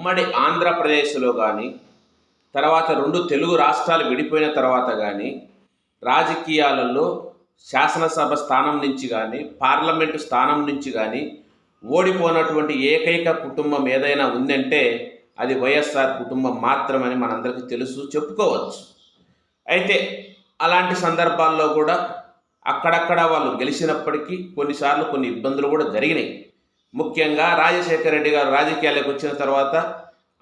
ఉమ్మడి ఆంధ్రప్రదేశ్లో కానీ తర్వాత రెండు తెలుగు రాష్ట్రాలు విడిపోయిన తర్వాత కానీ రాజకీయాలలో శాసనసభ స్థానం నుంచి కానీ పార్లమెంటు స్థానం నుంచి కానీ ఓడిపోనటువంటి ఏకైక కుటుంబం ఏదైనా ఉందంటే అది వైఎస్ఆర్ కుటుంబం మాత్రమని మనందరికీ తెలుసు చెప్పుకోవచ్చు. అయితే అలాంటి సందర్భాల్లో కూడా అక్కడక్కడ వాళ్ళు గెలిచినప్పటికీ కొన్నిసార్లు కొన్ని ఇబ్బందులు కూడా జరిగినాయి. ముఖ్యంగా రాజశేఖర రెడ్డి గారు రాజకీయాలకు వచ్చిన తర్వాత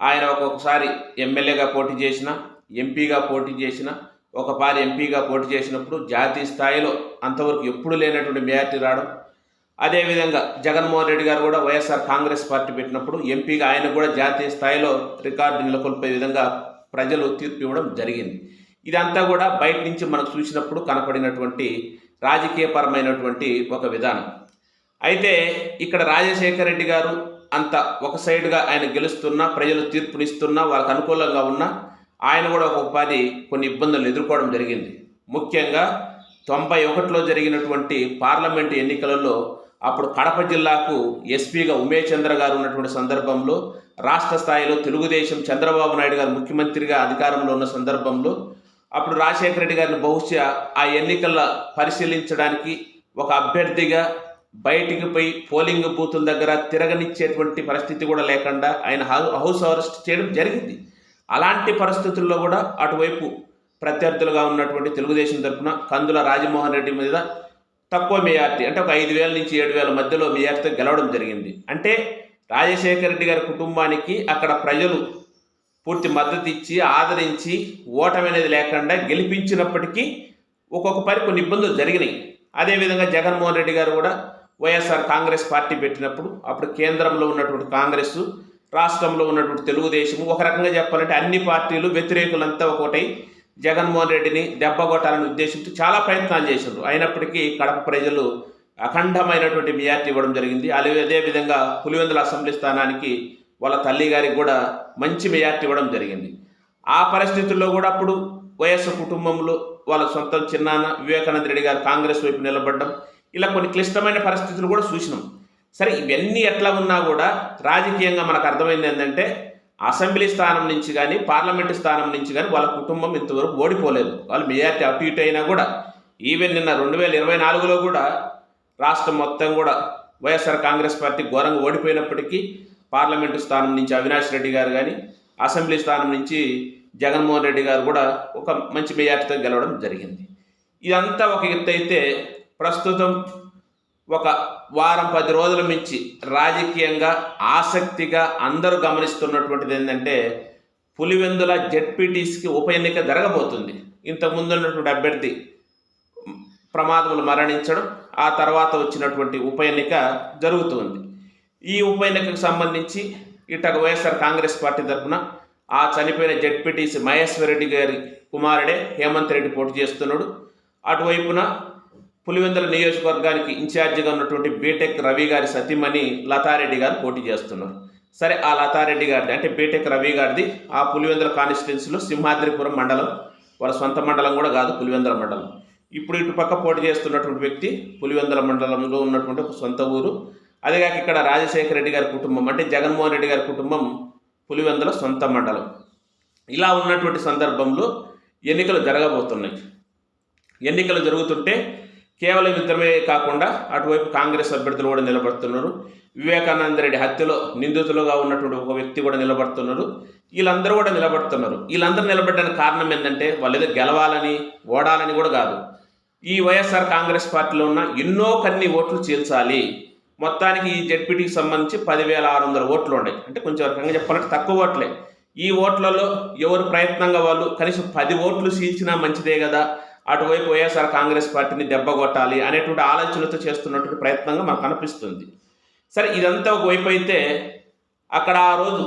ఆయన ఒక్కొక్కసారి ఎమ్మెల్యేగా పోటీ చేసిన ఎంపీగా పోటీ చేసిన ఒకపారి ఎంపీగా పోటీ చేసినప్పుడు జాతీయ స్థాయిలో అంతవరకు ఎప్పుడు లేనటువంటి మెజార్టీ రావడం. అదేవిధంగా జగన్మోహన్ రెడ్డి గారు కూడా వైఎస్ఆర్ కాంగ్రెస్ పార్టీ పెట్టినప్పుడు ఎంపీగా ఆయన కూడా జాతీయ స్థాయిలో రికార్డు నెలకొల్పే విధంగా ప్రజలు తీర్పు ఇవ్వడం జరిగింది. ఇదంతా కూడా బయట నుంచి మనకు చూసినప్పుడు కనపడినటువంటి రాజకీయపరమైనటువంటి ఒక విధానం. అయితే ఇక్కడ రాజశేఖర రెడ్డి గారు అంత ఒక సైడ్గా ఆయన గెలుస్తున్నా ప్రజలు తీర్పునిస్తున్నా వాళ్ళకి అనుకూలంగా ఉన్నా ఆయన కూడా ఒక ఉపాధి కొన్ని ఇబ్బందులు ఎదుర్కోవడం జరిగింది. ముఖ్యంగా తొంభై ఒకటిలో జరిగినటువంటి పార్లమెంటు ఎన్నికలలో అప్పుడు కడప జిల్లాకు ఎస్పీగా ఉమేష్ చంద్ర గారు ఉన్నటువంటి సందర్భంలో రాష్ట్ర స్థాయిలో తెలుగుదేశం చంద్రబాబు నాయుడు గారు ముఖ్యమంత్రిగా అధికారంలో ఉన్న సందర్భంలో అప్పుడు రాజశేఖర రెడ్డి గారిని బహుశా ఆ ఎన్నికల పరిశీలించడానికి ఒక అభ్యర్థిగా బయటికి పోయి పోలింగ్ బూతుల దగ్గర తిరగనిచ్చేటువంటి పరిస్థితి కూడా లేకుండా ఆయన హౌ- హౌస్ అరెస్ట్ చేయడం జరిగింది. అలాంటి పరిస్థితుల్లో కూడా అటువైపు ప్రత్యర్థులుగా ఉన్నటువంటి తెలుగుదేశం తరఫున కందుల రాజమోహన్ రెడ్డి మీద తక్కువ మెజార్టీ అంటే ఒక ఐదు వేల నుంచి ఏడు వేల మధ్యలో మెజార్టీతో గెలవడం జరిగింది. అంటే రాజశేఖర రెడ్డి గారి కుటుంబానికి అక్కడ ప్రజలు పూర్తి మద్దతు ఇచ్చి ఆదరించి ఓటమి అనేది లేకుండా గెలిపించినప్పటికీ ఒక్కొక్క పరి కొన్ని ఇబ్బందులు జరిగినాయి. అదేవిధంగా జగన్మోహన్ రెడ్డి గారు కూడా వైఎస్ఆర్ కాంగ్రెస్ పార్టీ పెట్టినప్పుడు అప్పుడు కేంద్రంలో ఉన్నటువంటి కాంగ్రెస్ రాష్ట్రంలో ఉన్నటువంటి తెలుగుదేశం ఒక రకంగా చెప్పాలంటే అన్ని పార్టీలు వ్యతిరేకులంతా ఒకటై జగన్మోహన్ రెడ్డిని దెబ్బ కొట్టాలని ఉద్దేశంతో చాలా ప్రయత్నాలు చేశారు అయినప్పటికీ కడప ప్రజలు అఖండమైనటువంటి మెజార్టీ ఇవ్వడం జరిగింది. అదే అదేవిధంగా పులివెందుల అసెంబ్లీ స్థానానికి వాళ్ళ తల్లి గారికి కూడా మంచి మెజార్టీ ఇవ్వడం జరిగింది. ఆ పరిస్థితుల్లో కూడా అప్పుడు వైఎస్ కుటుంబంలో వాళ్ళ సొంత చిన్నాన్న వివేకానంద రెడ్డి గారు కాంగ్రెస్ వైపు నిలబడడం ఇలా కొన్ని క్లిష్టమైన పరిస్థితులు కూడా చూసినాం. సరే ఇవన్నీ ఎట్లా ఉన్నా కూడా రాజకీయంగా మనకు అర్థమైంది ఏంటంటే అసెంబ్లీ స్థానం నుంచి కానీ పార్లమెంటు స్థానం నుంచి కానీ వాళ్ళ కుటుంబం ఇంతవరకు ఓడిపోలేదు. వాళ్ళు మెజార్టీ అటు ఇటు అయినా కూడా. ఈవెన్ నిన్న రెండు వేల ఇరవై నాలుగులో కూడా రాష్ట్రం మొత్తం కూడా వైఎస్ఆర్ కాంగ్రెస్ పార్టీ ఘోరంగా ఓడిపోయినప్పటికీ పార్లమెంటు స్థానం నుంచి అవినాష్ రెడ్డి గారు కానీ అసెంబ్లీ స్థానం నుంచి జగన్మోహన్ రెడ్డి గారు కూడా ఒక మంచి మెజార్టీతో గెలవడం జరిగింది. ఇదంతా ఒక ఎత్తు అయితే ప్రస్తుతం ఒక వారం పది రోజుల మించి రాజకీయంగా ఆసక్తిగా అందరూ గమనిస్తున్నటువంటిది ఏంటంటే పులివెందుల జెడ్పీటీసీకి ఉప ఎన్నిక జరగబోతుంది. ఇంతకుముందు ఉన్నటువంటి అభ్యర్థి ప్రమాదములు మరణించడం ఆ తర్వాత వచ్చినటువంటి ఉప ఎన్నిక జరుగుతుంది. ఈ ఉప ఎన్నికకు సంబంధించి ఇటక వైఎస్ఆర్ కాంగ్రెస్ పార్టీ తరఫున ఆ చనిపోయిన జెడ్పీటీసీ మహేశ్వర్ రెడ్డి గారి కుమారుడే హేమంత్ రెడ్డి పోటీ చేస్తున్నాడు. అటువైపున పులివెందుల నియోజకవర్గానికి ఇన్ఛార్జిగా ఉన్నటువంటి బీటెక్ రవి గారి సతీమణి లతారెడ్డి గారు పోటీ చేస్తున్నారు. సరే ఆ లతారెడ్డి గారిది అంటే బీటెక్ రవి గారిది ఆ పులివెందుల కాన్స్టిట్యున్సీలో సింహాద్రిపురం మండలం వాళ్ళ సొంత మండలం కూడా కాదు పులివెందుల మండలం. ఇప్పుడు ఇటుపక్క పోటీ చేస్తున్నటువంటి వ్యక్తి పులివెందుల మండలంలో ఉన్నటువంటి ఒక సొంత ఊరు. అదేగాక ఇక్కడ రాజశేఖర రెడ్డి గారి కుటుంబం అంటే జగన్మోహన్ రెడ్డి గారి కుటుంబం పులివెందుల సొంత మండలం. ఇలా ఉన్నటువంటి సందర్భంలో ఎన్నికలు జరగబోతున్నాయి. ఎన్నికలు జరుగుతుంటే కేవలం ఇద్దరమే కాకుండా అటువైపు కాంగ్రెస్ అభ్యర్థులు కూడా నిలబడుతున్నారు. వివేకానంద రెడ్డి హత్యలో నిందితులుగా ఉన్నటువంటి ఒక వ్యక్తి కూడా నిలబడుతున్నారు. వీళ్ళందరూ కూడా నిలబడుతున్నారు. వీళ్ళందరూ నిలబడడానికి కారణం ఏంటంటే వాళ్ళు ఏదో గెలవాలని ఓడాలని కూడా కాదు. ఈ వైఎస్ఆర్ కాంగ్రెస్ పార్టీలో ఉన్న ఎన్నో కన్ని ఓట్లు చీల్చాలి. మొత్తానికి ఈ జెడ్పీటీకి సంబంధించి పదివేల ఆరు వందల ఓట్లు ఉన్నాయి అంటే కొంచెం రకంగా చెప్పాలంటే తక్కువ ఓట్లే. ఈ ఓట్లలో ఎవరు ప్రయత్నంగా వాళ్ళు కనీసం పది ఓట్లు చీల్చినా మంచిదే కదా. అటువైపు వైఎస్ఆర్ కాంగ్రెస్ పార్టీని దెబ్బ కొట్టాలి అనేటువంటి ఆలోచనతో చేస్తున్నటువంటి ప్రయత్నంగా మనకు అనిపిస్తుంది. సరే ఇదంతా ఒకవైపు అయితే అక్కడ ఆ రోజు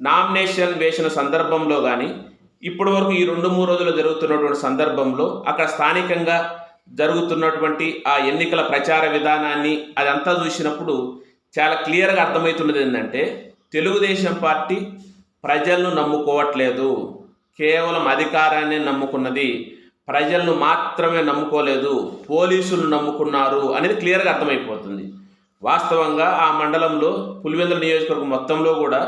నామినేషన్ వేసిన సందర్భంలో కానీ ఇప్పటి వరకు ఈ రెండు మూడు రోజులు జరుగుతున్నటువంటి సందర్భంలో అక్కడ స్థానికంగా జరుగుతున్నటువంటి ఆ ఎన్నికల ప్రచార విధానాన్ని అదంతా చూసినప్పుడు చాలా క్లియర్గా అర్థమవుతున్నది ఏంటంటే తెలుగుదేశం పార్టీ ప్రజలను నమ్ముకోవట్లేదు. కేవలం అధికారాన్ని నమ్ముకున్నది ప్రజలను మాత్రమే నమ్ముకోలేదు పోలీసులు నమ్ముకున్నారు అనేది క్లియర్గా అర్థమైపోతుంది. వాస్తవంగా ఆ మండలంలో పులివెందుల నియోజకవర్గం మొత్తంలో కూడా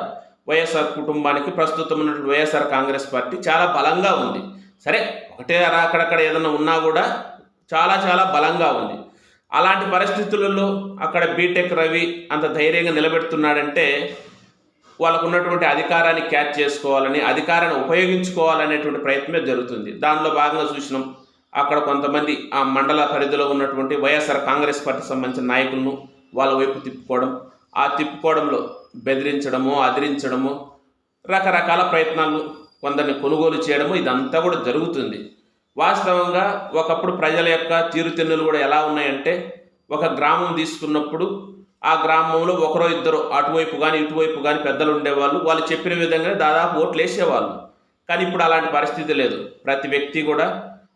వైఎస్ఆర్ కుటుంబానికి ప్రస్తుతం ఉన్నటువంటి వైఎస్ఆర్ కాంగ్రెస్ పార్టీ చాలా బలంగా ఉంది. సరే ఒకటే అక్కడక్కడ ఏదైనా ఉన్నా కూడా చాలా చాలా బలంగా ఉంది. అలాంటి పరిస్థితులలో అక్కడ బీటెక్ రవి అంత ధైర్యంగా నిలబెడుతున్నాడంటే వాళ్ళకు ఉన్నటువంటి అధికారాన్ని క్యాచ్ చేసుకోవాలని అధికారాన్ని ఉపయోగించుకోవాలనేటువంటి ప్రయత్నమే జరుగుతుంది. దానిలో భాగంగా చూసినాం అక్కడ కొంతమంది ఆ మండల పరిధిలో ఉన్నటువంటి వైఎస్ఆర్ కాంగ్రెస్ పార్టీ సంబంధించిన నాయకులను వాళ్ళ వైపు తిప్పుకోవడం ఆ తిప్పుకోవడంలో బెదిరించడము అదిరించడము రకరకాల ప్రయత్నాలు కొందరిని కొనుగోలు చేయడము ఇదంతా కూడా జరుగుతుంది. వాస్తవంగా ఒకప్పుడు ప్రజల యొక్క తీరుతెన్నులు కూడా ఎలా ఉన్నాయంటే ఒక గ్రామం తీసుకున్నప్పుడు ఆ గ్రామంలో ఒకరో ఇద్దరు అటువైపు కానీ ఇటువైపు కానీ పెద్దలు ఉండేవాళ్ళు. వాళ్ళు చెప్పిన విధంగానే దాదాపు ఓట్లు వేసేవాళ్ళు. కానీ ఇప్పుడు అలాంటి పరిస్థితి లేదు. ప్రతి వ్యక్తి కూడా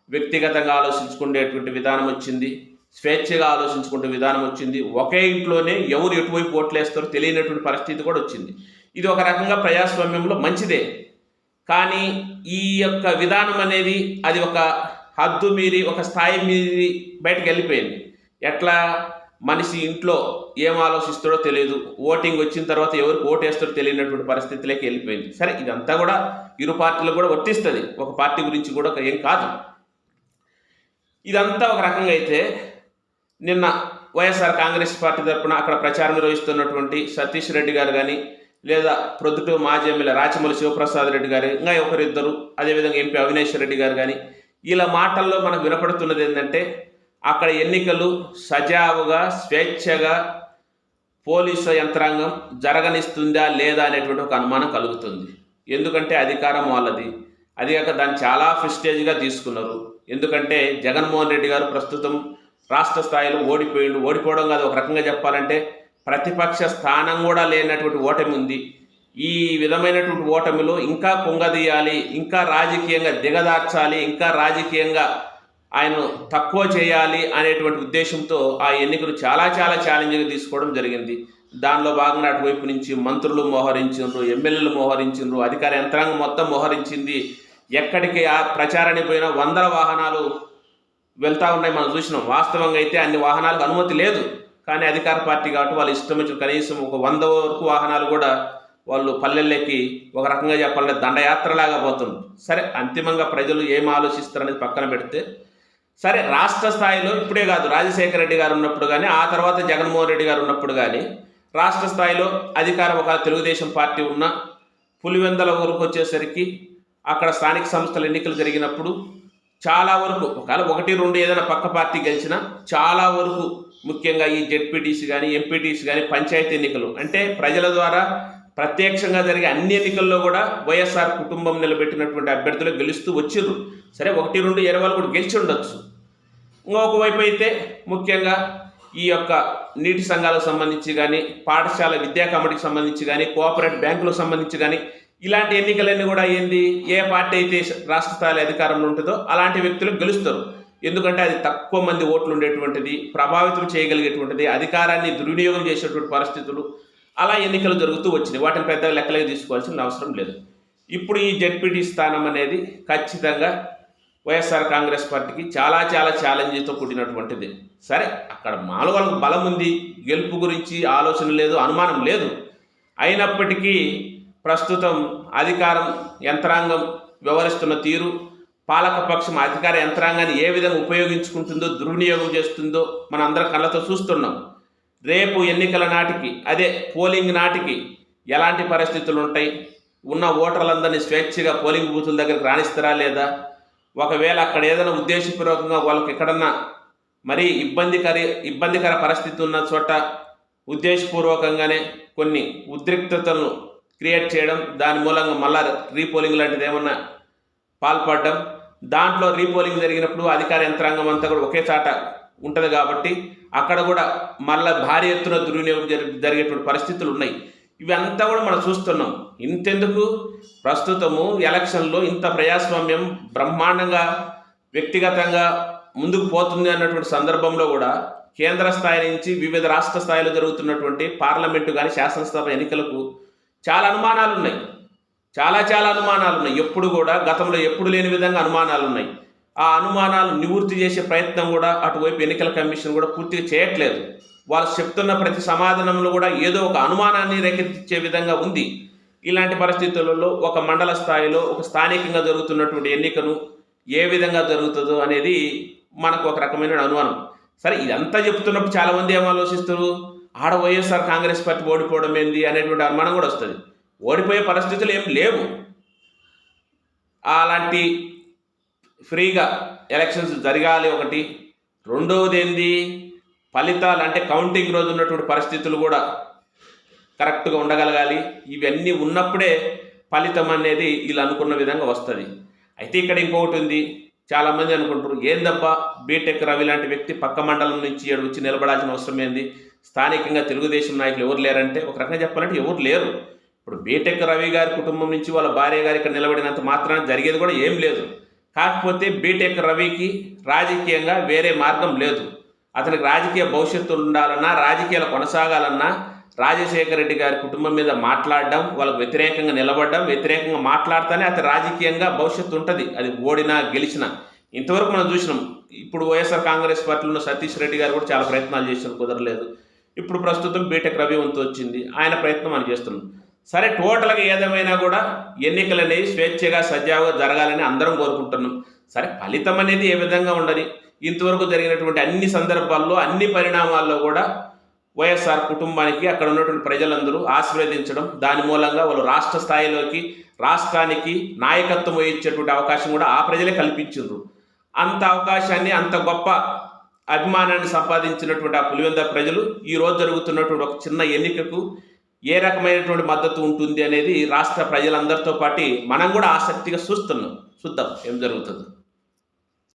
వ్యక్తిగతంగా ఆలోచించుకునేటువంటి విధానం వచ్చింది. స్వేచ్ఛగా ఆలోచించుకునే విధానం వచ్చింది. ఒకే ఇంట్లోనే ఎవరు ఎటువైపు ఓట్లు వేస్తారో తెలియనటువంటి పరిస్థితి కూడా వచ్చింది. ఇది ఒక రకంగా ప్రజాస్వామ్యంలో మంచిదే. కానీ ఈ యొక్క విధానం అనేది అది ఒక హద్దు మీరి ఒక స్థాయి మీరి బయటకు వెళ్ళిపోయింది. ఎట్లా మనిషి ఇంట్లో ఏం ఆలోచిస్తాడో తెలియదు ఓటింగ్ వచ్చిన తర్వాత ఎవరికి ఓటు వేస్తాడో తెలియనటువంటి పరిస్థితిలోకి వెళ్ళిపోయింది. సరే ఇదంతా కూడా ఇరు పార్టీలకు కూడా వర్తిస్తుంది. ఒక పార్టీ గురించి కూడా ఒక ఏం కాదు. ఇదంతా ఒక రకంగా అయితే నిన్న వైఎస్ఆర్ కాంగ్రెస్ పార్టీ తరఫున అక్కడ ప్రచారం నిర్వహిస్తున్నటువంటి సతీష్ రెడ్డి గారు కానీ లేదా ప్రొద్దుటూ మాజీ ఎమ్మెల్యే రాచమల్లి శివప్రసాద్ రెడ్డి గారు ఇంకా ఒకరిద్దరు అదేవిధంగా ఎంపీ అవినేష్ రెడ్డి గారు కానీ ఇలా మాటల్లో మనకు వినపడుతున్నది ఏంటంటే అక్కడ ఎన్నికలు సజావుగా స్వేచ్ఛగా పోలీసు యంత్రాంగం జరగనిస్తుందా లేదా అనేటువంటి ఒక అనుమానం కలుగుతుంది. ఎందుకంటే అధికారం వాళ్ళది. అది కాక దాన్ని చాలా ఫిస్టేజ్గా తీసుకున్నారు. ఎందుకంటే జగన్మోహన్ రెడ్డి గారు ప్రస్తుతం రాష్ట్ర స్థాయిలో ఓడిపోయిండు. ఓడిపోవడం కాదు ఒక రకంగా చెప్పాలంటే ప్రతిపక్ష స్థానం కూడా లేనటువంటి ఓటమి ఉంది. ఈ విధమైనటువంటి ఓటమిలో ఇంకా పొంగదీయాలి ఇంకా రాజకీయంగా దిగదార్చాలి ఇంకా రాజకీయంగా ఆయనను తక్కువ చేయాలి అనేటువంటి ఉద్దేశంతో ఆ ఎన్నికలు చాలా చాలా ఛాలెంజ్గా తీసుకోవడం జరిగింది. దానిలో భాగంగా అటువైపు నుంచి మంత్రులు మోహరించిండ్రు ఎమ్మెల్యేలు మోహరించిండ్రు అధికార యంత్రాంగం మొత్తం మోహరించింది. ఎక్కడికి ఆ ప్రచారానికి పోయినా వందల వాహనాలు వెళ్తూ ఉన్నాయి మనం చూసినాం. వాస్తవంగా అయితే అన్ని వాహనాలకు అనుమతి లేదు. కానీ అధికార పార్టీ కాబట్టి వాళ్ళు ఇష్టం వచ్చిన కనీసం ఒక వంద వరకు వాహనాలు కూడా వాళ్ళు పల్లెల్లోకి ఒక రకంగా చెప్పాలంటే దండయాత్రలాగా పోతుంది సరే అంతిమంగా ప్రజలు ఏం ఆలోచిస్తారనేది పక్కన పెడితే సరే రాష్ట్ర స్థాయిలో ఇప్పుడే కాదు రాజశేఖర రెడ్డి గారు ఉన్నప్పుడు కానీ ఆ తర్వాత జగన్మోహన్ రెడ్డి గారు ఉన్నప్పుడు కానీ రాష్ట్ర స్థాయిలో అధికారం ఒక తెలుగుదేశం పార్టీ ఉన్న పులివెందల వరకు వచ్చేసరికి అక్కడ స్థానిక సంస్థల ఎన్నికలు జరిగినప్పుడు చాలా వరకు ఒకవేళ ఒకటి రెండు ఏదైనా పక్క పార్టీ గెలిచినా చాలా వరకు ముఖ్యంగా ఈ జెడ్పీటీసీ కానీ ఎంపీటీసీ కానీ పంచాయతీ ఎన్నికలు. అంటే ప్రజల ద్వారా ప్రత్యక్షంగా జరిగే అన్ని ఎన్నికల్లో కూడా వైఎస్ఆర్ కుటుంబం నిలబెట్టినటువంటి అభ్యర్థులు గెలుస్తూ వచ్చిర్రు. సరే ఒకటి రెండు ఇరవై కూడా గెలిచి ఉండొచ్చు. ఇంకొక వైపు అయితే ముఖ్యంగా ఈ యొక్క నీటి సంఘాలకు సంబంధించి కానీ పాఠశాల విద్యా కమిటీకి సంబంధించి కానీ కోఆపరేటివ్ బ్యాంకులకు సంబంధించి కానీ ఇలాంటి ఎన్నికలన్నీ కూడా ఏంది ఏ పార్టీ అయితే రాష్ట్ర స్థాయి అధికారంలో ఉంటుందో అలాంటి వ్యక్తులు గెలుస్తారు. ఎందుకంటే అది తక్కువ మంది ఓట్లు ఉండేటువంటిది ప్రభావితం చేయగలిగేటువంటిది అధికారాన్ని దుర్వినియోగం చేసేటువంటి పరిస్థితులు అలా ఎన్నికలు జరుగుతూ వచ్చినాయి. వాటిని పెద్దగా లెక్కలకి తీసుకోవాల్సిన అవసరం లేదు. ఇప్పుడు ఈ జడ్పీటీ స్థానం అనేది ఖచ్చితంగా వైఎస్ఆర్ కాంగ్రెస్ పార్టీకి చాలా చాలా ఛాలెంజ్తో కూడినటువంటిది సరే అక్కడ మానవులకు బలం ఉంది గెలుపు గురించి ఆలోచన లేదు అనుమానం లేదు. అయినప్పటికీ ప్రస్తుతం అధికారం యంత్రాంగం వ్యవహరిస్తున్న తీరు పాలకపక్షం అధికార యంత్రాంగాన్ని ఏ విధంగా ఉపయోగించుకుంటుందో దుర్వినియోగం చేస్తుందో మన అందరం కళ్ళతో చూస్తున్నాం. రేపు ఎన్నికల నాటికి అదే పోలింగ్ నాటికి ఎలాంటి పరిస్థితులు ఉంటాయి? ఉన్న ఓటర్లందరినీ స్వేచ్ఛగా పోలింగ్ బూతుల దగ్గరికి రాణిస్తారా లేదా? ఒకవేళ అక్కడ ఏదైనా ఉద్దేశపూర్వకంగా వాళ్ళకి ఎక్కడన్నా మరీ ఇబ్బందికర ఇబ్బందికర పరిస్థితి ఉన్న చోట ఉద్దేశపూర్వకంగానే కొన్ని ఉద్రిక్తతలను క్రియేట్ చేయడం దాని మూలంగా మళ్ళా రీపోలింగ్ లాంటిది ఏమన్నా పాల్పడడం దాంట్లో రీపోలింగ్ జరిగినప్పుడు అధికార యంత్రాంగం అంతా కూడా ఒకే చాట ఉంటుంది కాబట్టి అక్కడ కూడా మళ్ళీ భారీ ఎత్తున దుర్వినియోగం జరి జరిగేటువంటి పరిస్థితులు ఉన్నాయి. ఇవంతా కూడా మనం చూస్తున్నాం. ఇంతెందుకు? ప్రస్తుతము ఎలక్షన్లో ఇంత ప్రజాస్వామ్యం బ్రహ్మాండంగా వ్యక్తిగతంగా ముందుకు పోతుంది అన్నటువంటి సందర్భంలో కూడా కేంద్ర స్థాయి నుంచి వివిధ రాష్ట్ర స్థాయిలో జరుగుతున్నటువంటి పార్లమెంటు కానీ శాసనసభ ఎన్నికలకు చాలా అనుమానాలు ఉన్నాయి. చాలా చాలా అనుమానాలు ఉన్నాయి. ఎప్పుడు కూడా గతంలో ఎప్పుడు లేని విధంగా అనుమానాలు ఉన్నాయి. ఆ అనుమానాలు నివృత్తి చేసే ప్రయత్నం కూడా అటువైపు ఎన్నికల కమిషన్ కూడా పూర్తిగా చేయట్లేదు. వాళ్ళు చెప్తున్న ప్రతి సమాధానంలో కూడా ఏదో ఒక అనుమానాన్ని రేకెత్తించే విధంగా ఉంది. ఇలాంటి పరిస్థితులలో ఒక మండల స్థాయిలో ఒక స్థానికంగా జరుగుతున్నటువంటి ఎన్నికను ఏ విధంగా జరుగుతుందో అనేది మనకు ఒక రకమైన అనుమానం. సరే ఇదంతా చెప్తున్నప్పుడు చాలామంది ఏం ఆలోచిస్తారు? ఆడ వైఎస్ఆర్ కాంగ్రెస్ పార్టీ ఓడిపోవడం ఏంది అనేటువంటి అనుమానం కూడా వస్తుంది. ఓడిపోయే పరిస్థితులు ఏం లేవు. అలాంటి ఫ్రీగా ఎలక్షన్స్ జరగాలి ఒకటి. రెండవది ఏంది? ఫలితాలు అంటే కౌంటింగ్ రోజు ఉన్నటువంటి పరిస్థితులు కూడా కరెక్ట్గా ఉండగలగాలి. ఇవన్నీ ఉన్నప్పుడే ఫలితం అనేది వీళ్ళు అనుకున్న విధంగా వస్తుంది. అయితే ఇక్కడ ఇంకొకటి ఉంది. చాలామంది అనుకుంటారు ఏందబ్బా బీటెక్ రవి లాంటి వ్యక్తి పక్క మండలం నుంచి వచ్చి నిలబడాల్సిన అవసరం ఏంది? స్థానికంగా తెలుగుదేశం నాయకులు ఎవరు లేరంటే? ఒక రకంగా చెప్పాలంటే ఎవరు లేరు. ఇప్పుడు బీటెక్ రవి గారి కుటుంబం నుంచి వాళ్ళ భార్య గారు ఇక్కడ నిలబడినంత మాత్రాన జరిగేది కూడా ఏం లేదు. కాకపోతే బీటెక్ రవికి రాజకీయంగా వేరే మార్గం లేదు. అతనికి రాజకీయ భవిష్యత్తు ఉండాలన్నా రాజకీయాలు కొనసాగాలన్నా రాజశేఖర రెడ్డి గారి కుటుంబం మీద మాట్లాడడం వాళ్ళకు వ్యతిరేకంగా నిలబడడం వ్యతిరేకంగా మాట్లాడితేనే అతని రాజకీయంగా భవిష్యత్తు ఉంటుంది. అది ఓడినా గెలిచినా. ఇంతవరకు మనం చూసినాం. ఇప్పుడు వైఎస్ఆర్ కాంగ్రెస్ పార్టీలో ఉన్న సతీష్ రెడ్డి గారు కూడా చాలా ప్రయత్నాలు చేసిన కుదరలేదు. ఇప్పుడు ప్రస్తుతం బీటెక్ రవి వంతు వచ్చింది. ఆయన ప్రయత్నం మనం చేస్తున్నాం. సరే టోటల్గా ఏదేమైనా కూడా ఎన్నికలు అనేవి స్వేచ్ఛగా సజావుగా జరగాలని అందరం కోరుకుంటున్నాం. సరే ఫలితం అనేది ఏ విధంగా ఉండని ఇంతవరకు జరిగినటువంటి అన్ని సందర్భాల్లో అన్ని పరిణామాల్లో కూడా వైఎస్ఆర్ కుటుంబానికి అక్కడ ఉన్నటువంటి ప్రజలందరూ ఆశీర్వదించడం దాని మూలంగా వాళ్ళు రాష్ట్ర స్థాయిలోకి రాష్ట్రానికి నాయకత్వం వహించేటువంటి అవకాశం కూడా ఆ ప్రజలే కల్పించారు అంత అవకాశాన్ని అంత గొప్ప అభిమానాన్ని సంపాదించినటువంటి ఆ పులివెంద ప్రజలు ఈ రోజు జరుగుతున్నటువంటి ఒక చిన్న ఎన్నికకు ఏ రకమైనటువంటి మద్దతు ఉంటుంది అనేది రాష్ట్ర ప్రజలందరితో పాటు మనం కూడా ఆసక్తిగా చూస్తున్నాం. చూద్దాం ఏం జరుగుతుందో.